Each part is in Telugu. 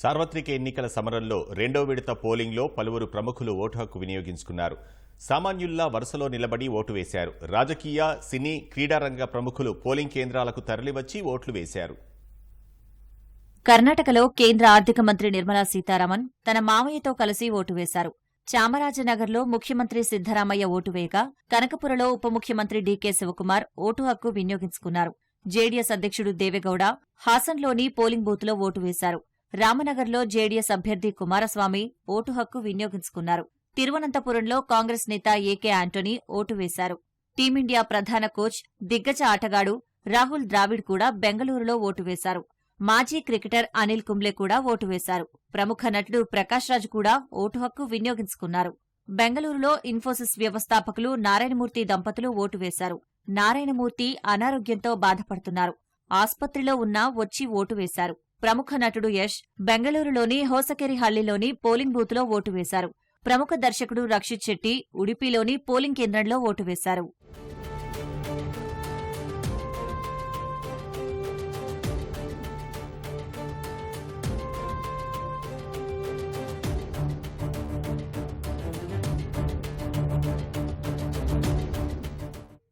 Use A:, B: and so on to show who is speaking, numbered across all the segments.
A: సార్వత్రిక ఎన్నికల సమరంలో రెండో విడత పోలింగ్లో పలువురు ప్రముఖులు ఓటు హక్కు వినియోగించుకున్నారు. సామాన్యుల్లా వరుసలో నిలబడి ఓటు వేశారు. రాజకీయ సినీ క్రీడారంగ ప్రముఖులు పోలింగ్ కేంద్రాలకు తరలివచ్చి ఓట్లు వేశారు.
B: కర్ణాటకలో కేంద్ర ఆర్థిక మంత్రి నిర్మలా సీతారామన్ తన మామయ్యతో కలిసి ఓటు వేశారు. చామరాజనగర్లో ముఖ్యమంత్రి సిద్దరామయ్య ఓటు వేయగా కనకపురలో ఉప ముఖ్యమంత్రి డీకే శివకుమార్ ఓటు హక్కు వినియోగించుకున్నారు. జేడీఎస్ అధ్యక్షుడు దేవెగౌడ హాసన్లోని పోలింగ్ బూత్లో ఓటు వేశారు. రామనగర్లో జేడీఎస్ అభ్యర్థి కుమారస్వామి ఓటు హక్కు వినియోగించుకున్నారు. తిరువనంతపురంలో కాంగ్రెస్ నేత ఏకే ఆంటోనీ ఓటు వేశారు. టీమిండియా ప్రధాన కోచ్ దిగ్గజ ఆటగాడు రాహుల్ ద్రావిడ్ కూడా బెంగళూరులో ఓటు వేశారు. మాజీ క్రికెటర్ అనిల్ కుంబ్లే కూడా ఓటు వేశారు. ప్రముఖ నటుడు ప్రకాష్ రాజ్ కూడా ఓటు హక్కు వినియోగించుకున్నారు. బెంగళూరులో ఇన్ఫోసిస్ వ్యవస్థాపకులు నారాయణమూర్తి దంపతులు ఓటు వేశారు. నారాయణమూర్తి అనారోగ్యంతో బాధపడుతున్నారు. ఆస్పత్రిలో ఉన్నా వచ్చి ఓటు వేశారు. ప్రముఖ నటుడు యష్ బెంగళూరులోని హోసకెరిహళ్ళిలోని పోలింగ్ బూత్లో ఓటు వేశారు. ప్రముఖ దర్శకుడు రక్షిత్ శెట్టి ఉడిపిలోని పోలింగ్ కేంద్రంలో ఓటు వేశారు.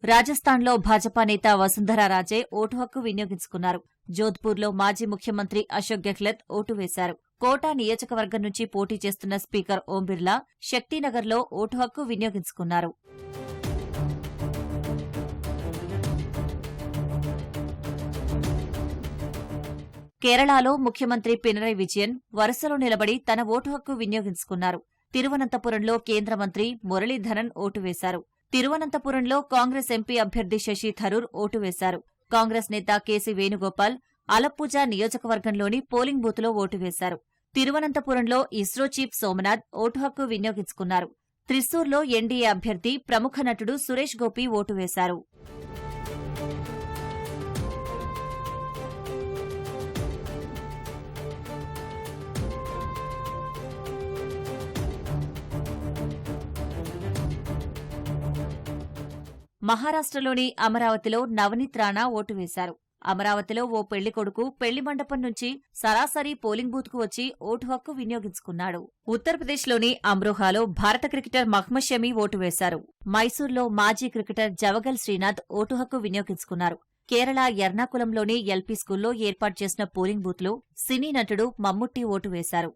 B: రాజస్థాన్లో భాజపా నేత వసుంధరా రాజే ఓటు హక్కు వినియోగించుకున్నారు. జోధ్పూర్లో మాజీ ముఖ్యమంత్రి అశోక్ గెహ్లత్ ఓటు వేశారు. కోటా నియోజకవర్గం నుంచి పోటీ చేస్తున్న స్పీకర్ ఓం బిర్లా శక్తినగర్లో ఓటు హక్కు వినియోగించుకున్నారు. కేరళలో ముఖ్యమంత్రి పినరై విజయన్ వరుసలో నిలబడి తన ఓటు హక్కు వినియోగించుకున్నారు. తిరువనంతపురంలో కేంద్ర మంత్రి మురళీధరన్ ఓటు వేశారు. తిరువనంతపురంలో కాంగ్రెస్ ఎంపీ అభ్యర్థి శశి థరూర్ ఓటు వేశారు. కాంగ్రెస్ నేత కేసీ వేణుగోపాల్ అలప్పుజ నియోజకవర్గంలోని పోలింగ్ బూత్లో ఓటు వేశారు. తిరువనంతపురంలో ఇస్రో చీఫ్ సోమనాథ్ ఓటు హక్కు వినియోగించుకున్నారు. త్రిశూర్లో ఎన్డీఏ అభ్యర్థి ప్రముఖ నటుడు సురేష్ గోపి ఓటు వేశారు. మహారాష్ట్రలోని అమరావతిలో నవనీత్ రాణా ఓటు వేశారు. అమరావతిలో ఓ పెళ్ళి కొడుకు పెళ్ళి మండపం నుంచి సరాసరి పోలింగ్ బూత్కు వచ్చి ఓటు హక్కు వినియోగించుకున్నాడు. ఉత్తరప్రదేశ్లోని అమ్రోహాలో భారత క్రికెటర్ మహ్మద్ షమీ ఓటు వేశారు. మైసూర్లో మాజీ క్రికెటర్ జవగల్ శ్రీనాథ్ ఓటు హక్కు వినియోగించుకున్నారు. కేరళ ఎర్నాకులంలోని ఎల్పీ స్కూల్లో ఏర్పాటు చేసిన పోలింగ్ బూత్లో సినీ నటుడు మమ్ముట్టి ఓటు వేశారు.